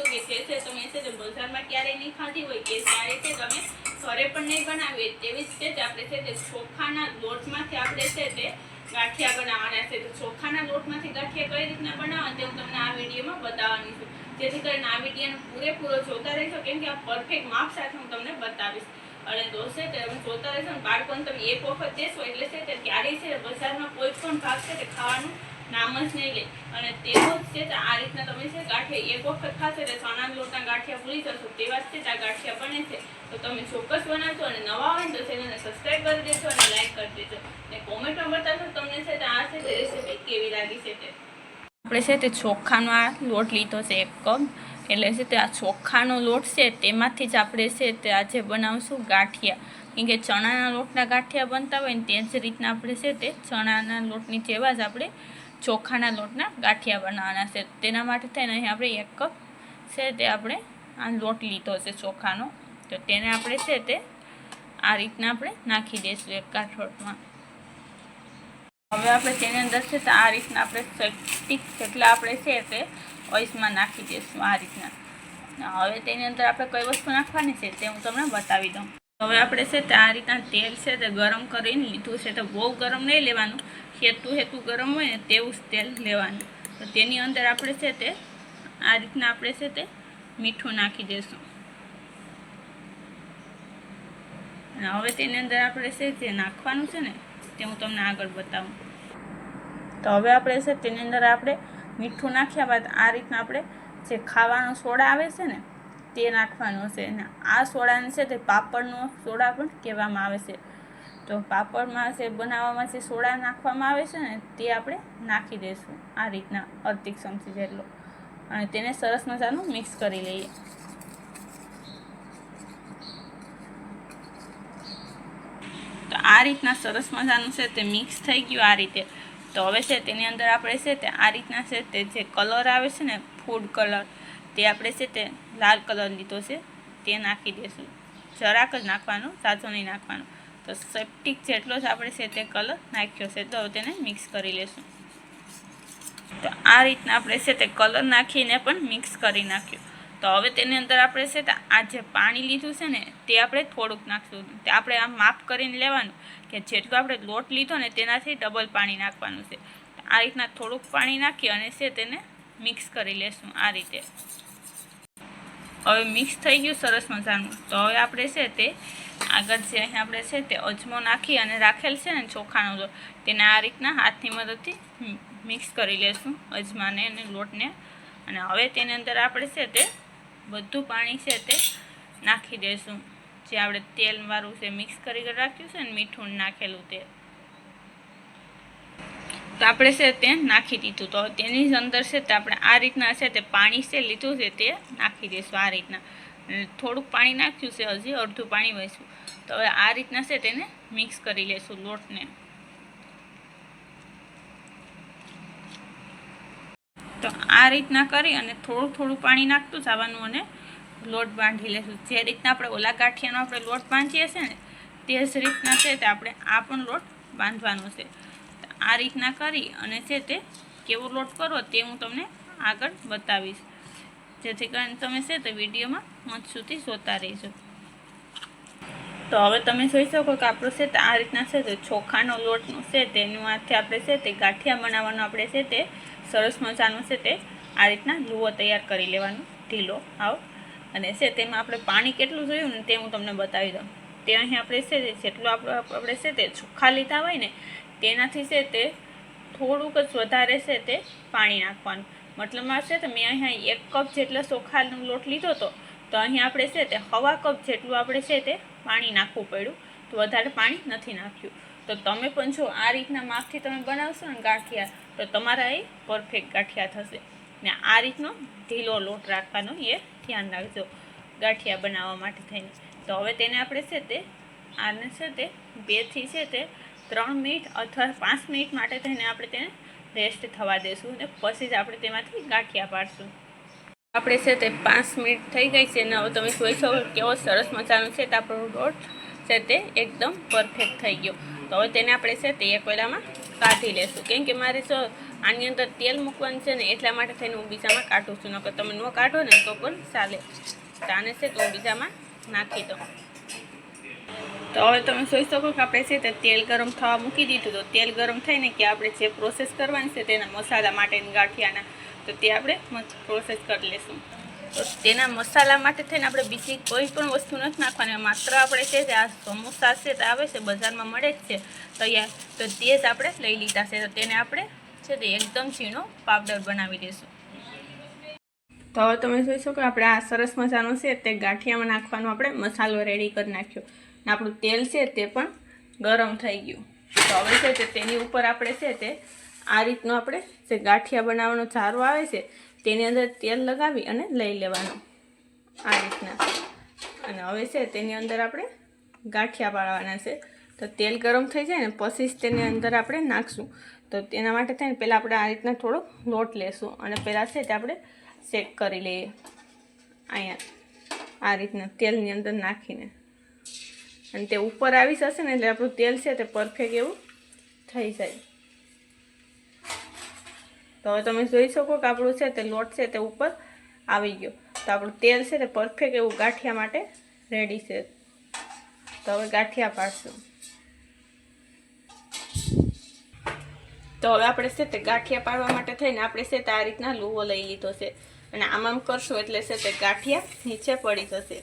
આવીશું કે જે છે, તમે છે તે બજારમાં ક્યારેય નહીં ખાધી હોય કે ત્યારે છે, તમે ઘરે પણ નહીં બનાવીએ તેવી જ રીતે આપણે છે તે ચોખાના લોટમાંથી આપણે છે તે ગાંઠિયા બનાવવાના છે. તો ચોખાના લોટમાંથી ગાંઠિયા કઈ રીતના બનાવવા તે હું તમને આ વિડીયોમાં બતાવવાની છું. જેથી કરીને આ વિડીયોને પૂરેપૂરો જોતા રહેશો, કેમ કે આ પરફેક્ટ માપ સાથે હું તમને બતાવીશ. અને દોસ્તે તમે જોતા રહેશો ને બાળકોને તમે એક વખત દેશો એટલે છે તે ક્યારેય છે બજારમાં કોઈ પણ ભાગ છે તે ખાવાનું નામ જ નહીં લે. અને તેવો જ છે આ રીતના તમે છે ગાંઠિયા એક વખત ખાશે એટલે ચણાના લોટના ગાંઠિયા ભૂલી જશો. તેવા જ છે આ ગાંઠિયા બને છે. તો તમે ચોક્કસ બનાવજો અને નવા હોય તો ચેનલને સબસ્ક્રાઈબ કરી દેજો અને લાઈક કરી દેજો. અને કોમેન્ટમાં બતાવશો તમને છે આ છે તે રેસીપી કેવી લાગી છે તે. આપણે છે તે ચોખાનો આ લોટ લીધો છે એક કપ. એટલે છે તે આ ચોખાનો લોટ છે તેમાંથી જ આપણે છે તે આજે બનાવશું ગાંઠિયા. કેમ કે ચણાના લોટના ગાંઠિયા બનતા હોય ને તે જ રીતના આપણે છે તે ચણાના લોટની જેવા જ આપણે ચોખાના લોટના ગાંઠિયા બનાવવાના છે. તેના માટે થઈને અહીં આપણે એક કપ છે તે આપણે આ લોટ લીધો છે ચોખાનો. તો તેને આપણે છે તે આ રીતના આપણે નાખી દઈશું એક કાઠોટમાં હવે આપણે તેની અંદર છે તો આ રીતના આપણે સેપ્ટિક જેટલા આપણે છે તે ઓઇસમાં નાખી દઈશું આ રીતના. હવે તેની અંદર આપણે કઈ વસ્તુ નાખવાની છે તે હું તમને બતાવી દઉં. હવે આપણે છે તે આ રીતના તેલ છે તે ગરમ કરીને લીધું છે તો બહુ ગરમ નહીં લેવાનું. હેતું હેતું ગરમ હોય ને તેવું જ તેલ લેવાનું. તો તેની અંદર આપણે છે તે આ રીતના આપણે છે તે મીઠું નાખી દઈશું હવે તેની અંદર આપણે છે જે નાખવાનું છે ને તે હું તમને આગળ બતાવું. તો હવે આપણે છે તેની અંદર આપણે મીઠું નાખ્યા બાદ આ રીતના આપણે જે ખાવાનો સોડા આવે છે ને તે નાખવાનો છે અને આ સોડાને છે તે પાપડનો સોડા પણ કહેવામાં આવે છે. તો પાપડમાં છે બનાવવામાં જે સોડા નાખવામાં આવે છે ને તે આપણે નાખી દઈશું. આ રીતના અર્ધિક ચમચી જેટલો. અને તેને સરસ મજાનું મિક્સ કરી લઈએ. તો આ રીતના સરસ મજાનું છે તે મિક્સ થઈ ગયું આ રીતે. તો હવે છે તેની અંદર આપણે છે તે આ રીતના છે તે જે કલર આવે છે ને ફૂડ કલર તે આપણે છે તે લાલ કલર લીધો છે, તે નાખી દઈશું જરાક જ નાખવાનું, સાચો નહીં નાખવાનો. તો સેપ્ટિક જેટલો જ આપણે છે તે કલર નાખ્યો છે, તો તેને મિક્સ કરી લેશું. તો આ રીતના આપણે છે તે કલર નાખીને પણ મિક્સ કરી નાખ્યું. તો હવે તેની અંદર આપણે છે તે આ જે પાણી લીધું છે ને, તે આપણે થોડુંક નાખશું. તે આપણે આમ માપ કરીને લેવાનું કે જેટલું આપણે લોટ લીધો ને તેનાથી ડબલ પાણી નાખવાનું છે. આ રીતના થોડુંક પાણી નાખી અને છે તેને મિક્સ કરી લેશું આ રીતે. હવે મિક્સ થઈ ગયું સરસ મજાનું. તો હવે આપણે છે તે આગળ જે અહીં આપણે છે તે અજમો નાખી અને રાખેલ છે ને ચોખાનો લોટ તેને આ રીતના હાથની મદદથી મિક્સ કરી લેશું અજમાને અને લોટને. અને હવે તેની અંદર આપણે છે તે બધું પાણી છે તે નાખી દઈશું જે આપણે તેલવાળું છે મિક્સ કરી રાખ્યું છે ને મીઠું નાખેલું તે. તો આપણે છે તે નાખી દીધું. તો તેની અંદર છે તે આપણે આ રીતના છે તે પાણી છે લીધું છે તે નાખી દઈશું આ રીતના. થોડુંક પાણી નાખ્યું છે હજી, અડધું પાણી વહીશું. તો હવે આ રીતના છે તેને મિક્સ કરી લેશું લોટને. તો આ રીતના કરી અને થોડું થોડું પાણી નાખતું જવાનું અને લોટ બાંધી લેશું. જે રીતના આપણે ઓલા ગાંઠિયાનો આપણે લોટ બાંધીએ છીએ ને, તે જ રીતના છે તે આપણે આ પણ લોટ બાંધવાનો છે. આ રીતના કરી અને છે તે કેવો લોટ કરવો તે હું તમને આગળ બતાવીશ જેથી કરીને તમે છે તે વિડીયોમાં અંત સુધી જોતા રહીજો તો હવે તમે જોઈ શકો કે આપણો છે તે આ રીતના છે તે ચોખાનો લોટનું છે તેનું હાથે આપણે છે તે ગાંઠિયા બનાવવાનો આપણે છે તે સરસ મજાનું છે તે આ રીતના લુવો તૈયાર કરી લેવાનું ઢીલો આવ અને છે તેમાં આપણે પાણી કેટલું જોયું ને તે હું તમને બતાવી દઉં તે અહીં આપણે છે તે જેટલું આપણે આપણે છે તે ચોખ્ખા લીધા હોય ને તેનાથી છે તે થોડુંક જ વધારે છે તે પાણી નાખવાનું. મતલબમાં છે તો મેં અહીંયા એક કપ જેટલા ચોખાનો લોટ લીધો હતો, તો અહીં આપણે છે તે હવા કપ જેટલું આપણે છે તે પાણી નાખવું પડ્યું, તો વધારે પાણી નથી નાખ્યું. તો તમે પણ જો આ રીતના માપથી તમે બનાવશો ને ગાંઠિયા, તો તમારા એ પરફેક્ટ ગાંઠિયા થશે. ને આ રીતનો ઢીલો લોટ રાખવાનો એ ધ્યાન રાખજો, ગાંઠિયા બનાવવા માટે થઈને. તો હવે તેને આપણે છે તે આને છે તે બેથી છે તે ત્રણ મિનિટ અથવા પાંચ મિનિટ માટે થઈને આપણે તેને રેસ્ટ થવા દઈશું અને પછી જ આપણે તેમાંથી ગાંઠિયા પાડશું. આપણે છે તે પાંચ મિનિટ થઈ ગઈ છે ને હવે તમે જોઈ શકો કેવો સરસ મજાનો છે તે આપણો રોટ છે તે એકદમ પરફેક્ટ થઈ ગયો. તો હવે તેને આપણે છે તે એક વેલામાં કાઢી લેશું. કેમ કે મારે જો આની અંદર તેલ મૂકવાનું છે ને એટલા માટે થઈને હું બીજામાં કાઢું છું. નકર તમે ન કાઢો ને તો પણ ચાલે. આને છે તો બીજામાં નાખી દઉં. તો હવે તમે જોઈ શકો કે આપણે છે તે તેલ ગરમ થવા મૂકી દીધું. તો તેલ ગરમ થઈને કે આપણે જે પ્રોસેસ કરવાની છે તેના મસાલા માટેની ગાંઠિયાના, તો તે આપણે પ્રોસેસ કરી લેશું. તો તેના મસાલા માટે થઈને આપણે બીજી કોઈ પણ વસ્તુ નથી નાખવાની. માત્ર આપણે છે તે આ સમોસા છે તે આવે છે, બજારમાં મળે જ છે, તૈયાર. તો તે જ આપણે લઈ લીધા છે. તો તેને આપણે છે તે એકદમ ઝીણો પાવડર બનાવી દઈશું તો હવે તમે જોઈ શકો આપણે આ સરસ મજાનો છે તે ગાંઠિયામાં નાખવાનો આપણે મસાલો રેડી કરી નાખ્યો. આપણું તેલ છે તે પણ ગરમ થઈ ગયું. તો હવે છે તે તેની ઉપર આપણે છે તે આ રીતનો આપણે જે ગાંઠિયા બનાવવાનો ચારો આવે છે, તેની અંદર તેલ લગાવી અને લઈ લેવાનું. આ રીતના. અને હવે છે તેની અંદર આપણે ગાંઠિયા પાડવાના છે. તો તેલ ગરમ થઈ જાય ને પછી જ તેની અંદર આપણે નાખશું. તો તેના માટે થઈને પહેલાં આપણે આ રીતના થોડો લોટ લેશું અને પહેલાં છે તે આપણે શેક કરી લઈએ. અહીંયા આ રીતના તેલની અંદર નાખીને. અને તે ઉપર આવી જશે ને એટલે આપણું તેલ છે તે પરફેક્ટ એવું થઈ જાય. તો હવે તમે જોઈ શકો કે આપણું છે તે લોટ છે તે ઉપર આવી ગયો. તો આપણું તેલ છે તે પરફેક્ટ એવું ગાંઠિયા માટે રેડી છે. તો હવે ગાંઠિયા પાડશું. તો હવે આપણે છે તે ગાંઠિયા પાડવા માટે થઈને આપણે છે તે આ રીતના લુવો લઈ લીધો છે. અને આમ આમ કરશું એટલે છે તે ગાંઠિયા નીચે પડી જશે.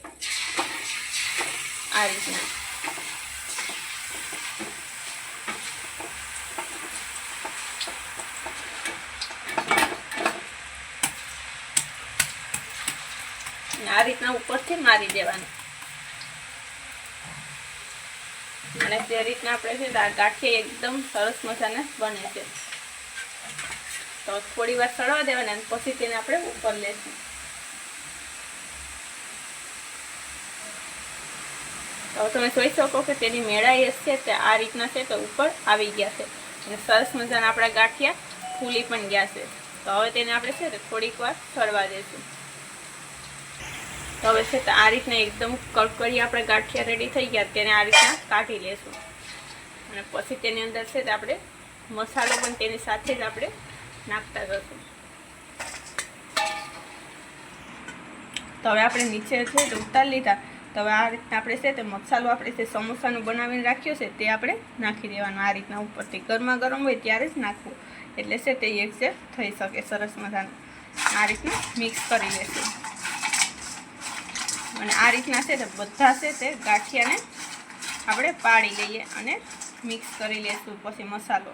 આ રીતના આ રીતના ઉપરથી મારી દેવાનું. અને તે રીતના આપણે છે ગાંઠી એકદમ સરસ મજાને બને છે. તો થોડી વાર સળવા દેવાના પછી તેને આપણે ઉપર લેશું. તો તમે જોઈ શકો કે તેની મેળાઈ છે તે આ રીતના છે તો ઉપર આવી ગયા છે. અને સરસ મજાના આપણા ગાંઠિયા ફૂલી પણ ગયા છે. તો હવે તેને આપણે છે તે થોડીક વાર સળવા દઈશું તો હવે છે તો આ રીતના એકદમ કડકડી આપણે ગાંઠિયા રેડી થઈ ગયા, તેને આ રીતના કાઢી લેશું. અને પછી તેની અંદર છે તે આપણે મસાલો પણ તેની સાથે જ આપણે નાખતા જશું. તો હવે આપણે નીચે છે તે ઉતારી લીધા તો હવે આ રીતના આપણે છે તે મસાલો આપણે જે સમોસાનું બનાવીને રાખ્યો છે તે આપણે નાખી દેવાનું. આ રીતના ઉપરથી ગરમા ગરમ હોય ત્યારે જ નાખવું. એટલે છે તે એક છે થઈ શકે સરસ મજાનું. આ રીતના મિક્સ કરી લેશું. અને આ રીતના છે તે બધા છે તે ગાંઠિયાને આપણે પાડી લઈએ અને મિક્સ કરી લઈશું પછી મસાલો.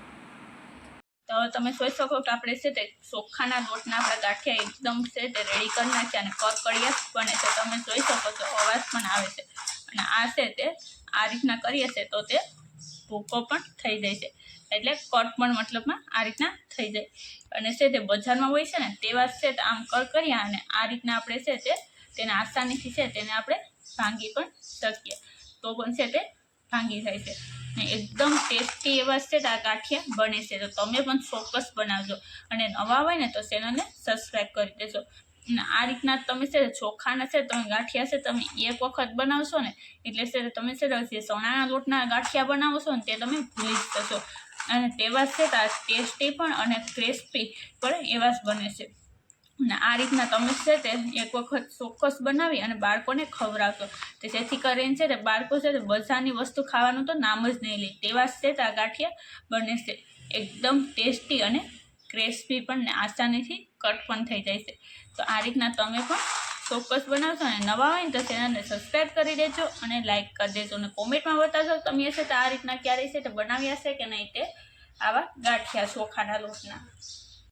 તો તમે જોઈ શકો કે આપણે છે તે ચોખાના લોટના આપણા ગાંઠિયા એકદમ છે તે રેડી કરી નાખ્યા અને કરકડિયા બને છે. તમે જોઈ શકો છો, અવાજ પણ આવે છે. અને આ છે તે, આ રીતના કરીએ છે તો તે ભૂકો પણ થઈ જાય છે. એટલે કટ પણ મતલબમાં આ રીતના થઈ જાય. અને છે તે બજારમાં હોય છે ને, તેવા છે તે આમ કરકરિયા અને આ રીતના આપણે છે તે, તેને આસાનીથી છે તેને આપણે ભાંગી પણ શકીએ. તો પણ છે તે ભાંગી જાય છે. ને એકદમ ટેસ્ટી એવા છે આ ગાંઠિયા. બને છે. તો તમે પણ ચોક્કસ બનાવજો. અને નવા હોય ને તો ચેનલને સબસ્ક્રાઈબ કરી દેજો. અને આ રીતના તમે છે ચોખાના છે તમે ગાંઠિયા છે તમે એક વખત બનાવશો ને એટલે છે તમે છે જે સોનાના લોટના ગાંઠિયા બનાવશો ને તે તમે ભૂલી જ અને તેવા છે ટેસ્ટી પણ અને ક્રિસ્પી પણ એવા જ બને છે. અને આ રીતના તમે છે તે એક વખત ચોક્કસ બનાવી અને બાળકોને ખવડાવશો. તો જેથી કરીને છે તે બાળકો છે તે બધાની વસ્તુ ખાવાનું તો નામ જ નહીં લે. તેવા છે તે આ ગાંઠિયા બને છે. એકદમ ટેસ્ટી અને ક્રેસ્પી પણ ને આસાનીથી કટ પણ થઈ જાય છે. તો આ રીતના તમે પણ ચોક્કસ બનાવશો અને નવા હોય ને તો ચેનલને સબસ્ક્રાઈબ કરી દેજો અને લાઇક કરી દેજો અને કોમેન્ટમાં બતાવશો તમે છે તો આ રીતના ક્યારેય છે તે બનાવ્યા છે કે નહીં તે આવા ગાંઠિયા ચોખાના લોટના.